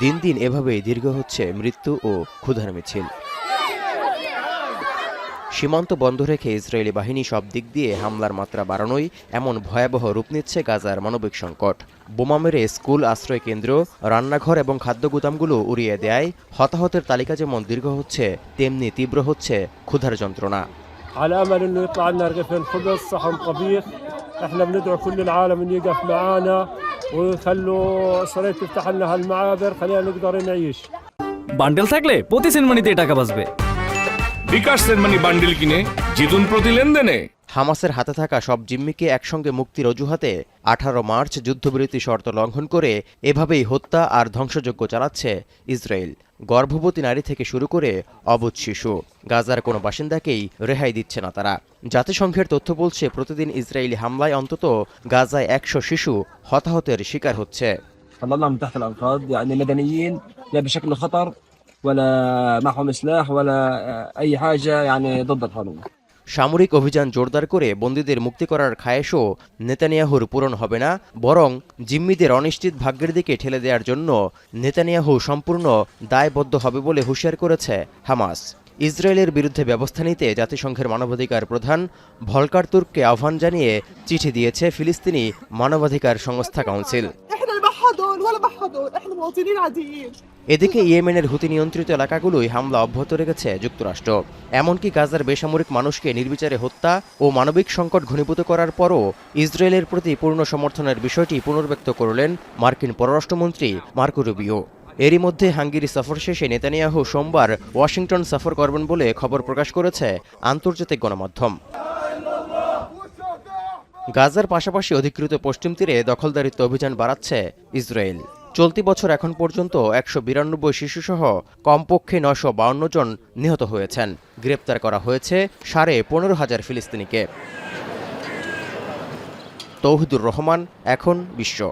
দিন দিন এভাবেই দীর্ঘ হচ্ছে মৃত্যু ও ক্ষুধার মিছিল সীমান্ত বন্ধ রেখে ইসরায়েলি বাহিনী সব দিক দিয়ে হামলার মাত্রা বাড়ানোই এমন ভয়াবহ রূপ নিচ্ছে গাজার মানবিক সংকট বোমা মেরে স্কুল আশ্রয় কেন্দ্র রান্নাঘর এবং খাদ্য গুদামগুলো উড়িয়ে দেয় হতাহতের তালিকা যেমন দীর্ঘ হচ্ছে তেমনি তীব্র হচ্ছে ক্ষুধার যন্ত্রণা على امل انه يطلع لنا رغيفين خبز صحن طبيخ احنا بندعو كل العالم انه يقف معنا ويخلوا اسرائيل تفتح لنا هالمعابر خلينا نقدر نعيش বান্ডেল থাকলে প্রতি সেনমানিতে টাকা বাঁচবে বিকাশ সেনমানি বান্ডিল কিনে জিতুন প্রতি লেনদেনে হামাসের হাতে থাকা সব জিম্মিকে একসঙ্গে মুক্তির অজুহাতে আঠারো মার্চ যুদ্ধবিরতি শর্ত লঙ্ঘন করে এভাবেই হত্যা আর ধ্বংসযজ্ঞ চালাচ্ছে ইসরায়েল গর্ভবতী নারী থেকে শুরু করে অবুধ শিশু গাজার কোনো বাসিন্দাকেই রেহাই দিচ্ছে না তারা জাতিসংঘের তথ্য বলছে প্রতিদিন ইসরায়েলি হামলায় অন্তত গাজায় একশো শিশু হতাহতের শিকার হচ্ছে طلعناهم من تحت الانقاض يعني مدنيين لا بشكل خطر ولا معهم سلاح ولا اي حاجه يعني ضد القانون সামরিক অভিযান জোরদার করে বন্দীদের মুক্তি করার খায়েশও নেতানিয়াহুর পূরণ হবে না, বরং জিম্মিদের অনিশ্চিত ভাগ্যের দিকে ঠেলে দেওয়ার জন্য নেতানিয়াহু সম্পূর্ণ দায়বদ্ধ হবে বলে হুঁশিয়ার করেছে হামাস। ইসরায়েলের বিরুদ্ধে ব্যবস্থা নিতে জাতিসংঘের মানবাধিকার প্রধান ভলকার তুর্ককে আহ্বান জানিয়ে চিঠি দিয়েছে ফিলিস্তিনি মানবাধিকার সংস্থা কাউন্সিল। এদিকে ইয়েমেনের হুতি নিয়ন্ত্রিত এলাকাগুলোই হামলা অব্যাহত রেখেছে যুক্তরাষ্ট্র। এমনকি গাজার বেসামরিক মানুষকে নির্বিচারে হত্যা ও মানবিক সংকট ঘনীভূত করার পরও ইসরায়েলের প্রতি পূর্ণ সমর্থনের বিষয়টি পুনর্ব্যক্ত করলেন মার্কিন পররাষ্ট্রমন্ত্রী মার্কো রুবিও। এরই মধ্যে হাঙ্গেরি সফর শেষে নেতানিয়াহু সোমবার ওয়াশিংটন সফর করবেন বলে খবর প্রকাশ করেছে আন্তর্জাতিক গণমাধ্যম। গাজার পাশাপাশি অধিকৃত পশ্চিম তীরে দখলদারিত্ব অভিযান বাড়াচ্ছে ইসরায়েল। চলতি বছর এখন পর্যন্ত একশো বিরানব্বই শিশুসহ কমপক্ষে নশো বাউন্ন জন নিহত হয়েছেন। গ্রেপ্তার করা হয়েছে সাড়ে পনেরো হাজার ফিলিস্তিনিকে। তৌহিদুর রহমান, এখন বিশ্ব।